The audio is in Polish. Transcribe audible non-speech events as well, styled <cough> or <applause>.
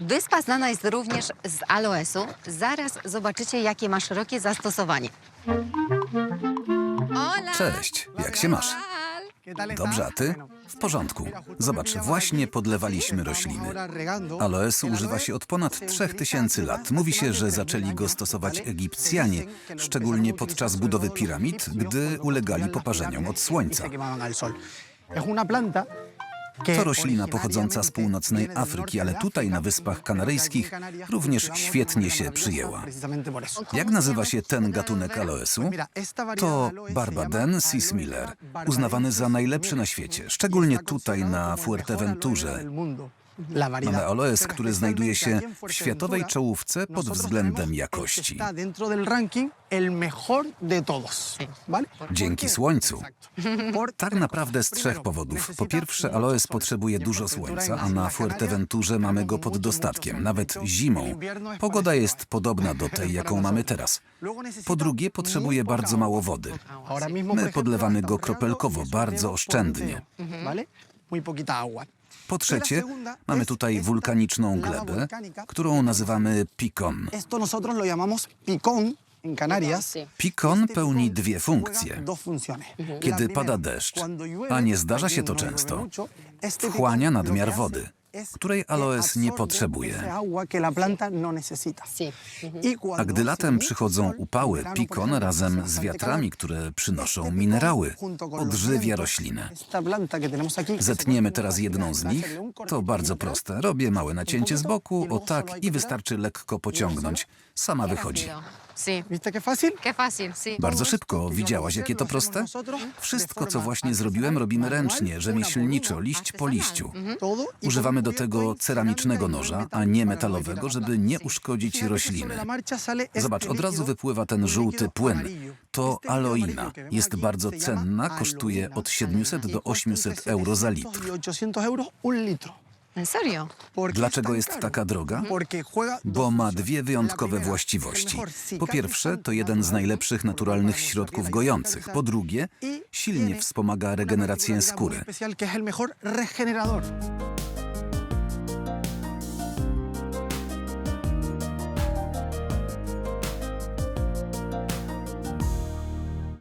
Wyspa znana jest również z aloesu. Zaraz zobaczycie, jakie ma szerokie zastosowanie. Cześć, jak się masz? Dobrze, a ty? W porządku. Zobacz, właśnie podlewaliśmy rośliny. Aloesu używa się od ponad 3000 lat. Mówi się, że zaczęli go stosować Egipcjanie, szczególnie podczas budowy piramid, gdy ulegali poparzeniom od słońca. To roślina pochodząca z północnej Afryki, ale tutaj na Wyspach Kanaryjskich również świetnie się przyjęła. Jak nazywa się ten gatunek aloesu? To Barbaden Sismiller, uznawany za najlepszy na świecie, szczególnie tutaj na Fuerteventurze. Mamy aloes, który znajduje się w światowej czołówce pod względem jakości. Dzięki słońcu. Tak naprawdę z trzech powodów. Po pierwsze, aloes potrzebuje dużo słońca, a na Fuerteventurze mamy go pod dostatkiem, nawet zimą. Pogoda jest podobna do tej, <laughs> jaką mamy teraz. Po drugie, potrzebuje bardzo mało wody. My podlewamy go kropelkowo, bardzo oszczędnie. Po trzecie, mamy tutaj wulkaniczną glebę, którą nazywamy Canarias. Pikon pełni dwie funkcje. Kiedy pada deszcz, a nie zdarza się to często, wchłania nadmiar wody, której aloes nie potrzebuje. no. Y A gdy latem przychodzą upały, pikon razem z wiatrami, które przynoszą minerały, odżywia roślinę. Zetniemy teraz jedną z nich. To bardzo proste. Robię małe nacięcie z boku, no o tak, i wystarczy lekko pociągnąć. Sama wychodzi. Bardzo szybko. Widziałaś, jakie to proste? Wszystko, co właśnie zrobiłem, robimy ręcznie, rzemieślniczo, liść po liściu. Todo y Używamy do tego ceramicznego noża, no a nie metalowego, żeby nie uszkodzić rośliny. Zobacz, od razu wypływa ten żółty płyn. To aloina. Jest bardzo cenna, kosztuje od 700 do Y cuesta 800 entre euro za 700 litr. 800 euros un litro. ¿En serio? ¿Por qué Dlaczego jest taka droga? Bo ma dwie wyjątkowe właściwości. Po pierwsze, to jeden z najlepszych naturalnych środków gojących. Po drugie, silnie wspomaga regenerację skóry.